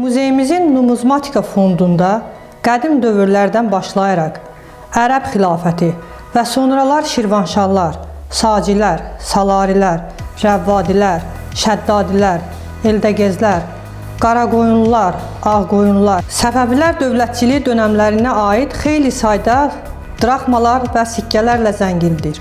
Muzeyimizin numizmatika fondunda qədim dövrlərdən başlayaraq Ərəb xilafəti və sonralar Şirvanşahlar, Sacilər, Salarilər, Rəvvadilər, Şəddadilər, Eldəgezlər, Qaraqoyunlular, Ağqoyunlular, Səfəvilər dövlətçiliyi dönəmlərinə aid xeyli sayda draxmalar və sikkələrlə zəngindir.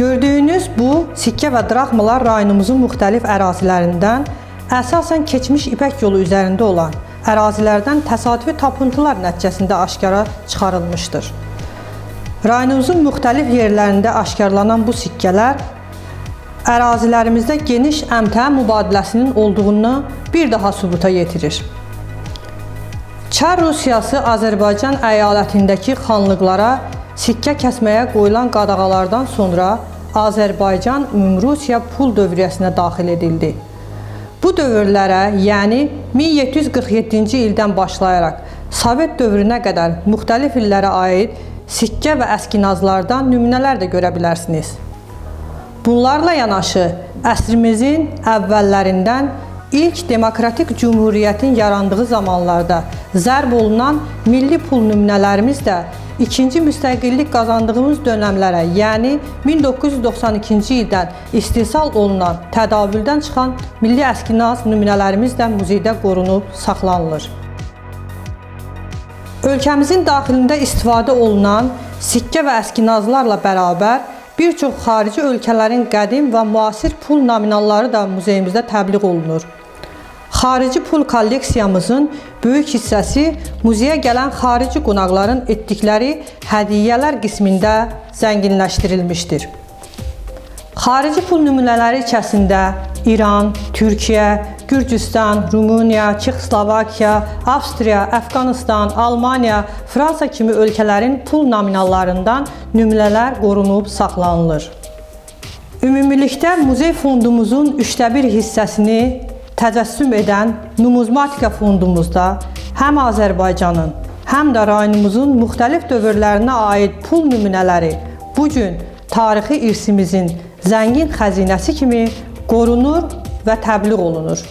Gördüyünüz bu sikkə və draxmalar rayonumuzun müxtəlif ərazilərindən, əsasən keçmiş İpək yolu üzərində olan ərazilərdən təsadüfi tapıntılar nəticəsində aşkara çıxarılmışdır. Rayonumuzun müxtəlif yerlərində aşkarlanan bu sikkələr ərazilərimizdə geniş əmtəə mübadiləsinin olduğunu bir daha sübuta yetirir. Çar Rusiyası Azərbaycan əyalətindəki xanlıqlara sikkə kəsməyə qoyulan qadağalardan sonra Azərbaycan Ümumrusiya pul dövriyyəsinə daxil edildi. Bu dövrlərə, yəni 1747-ci ildən başlayaraq Sovet dövrünə qədər müxtəlif illərə aid sikkə və əskinazlardan nümunələr də görə bilərsiniz. Bunlarla yanaşı əsrimizin əvvəllərindən ilk demokratik cümhuriyyətin yarandığı zamanlarda zərb olunan milli pul nümunələrimiz də ikinci müstəqillik qazandığımız dönəmlərə, yəni 1992-ci ildən istehsal olunan, tədavüldən çıxan milli əskinaz nümunələrimiz də muzeydə qorunub saxlanılır. Ölkəmizin daxilində istifadə olunan sikkə və əskinazlarla bərabər bir çox xarici ölkələrin qədim və müasir pul nominalları da muzeyimizdə təbliğ olunur. Xarici pul kolleksiyamızın böyük hissəsi muzeyə gələn xarici qonaqların etdikləri hədiyyələr qismində zənginləşdirilmişdir. Xarici pul nümunələri içərisində İran, Türkiyə, Gürcüstan, Rumıniya, Çexoslovakiya, Avstriya, Əfqanistan, Almaniya, Fransa kimi ölkələrin pul nominallarından nümunələr qorunub saxlanılır. Ümumilikdə muzey fondumuzun üçdə bir hissəsini təcəssüm edən numizmatika fondumuzda həm Azərbaycanın, həm də rayonumuzun müxtəlif dövrlərinə aid pul nümunələri bu gün tarixi irsimizin zəngin xəzinəsi kimi qorunur və təbliğ olunur.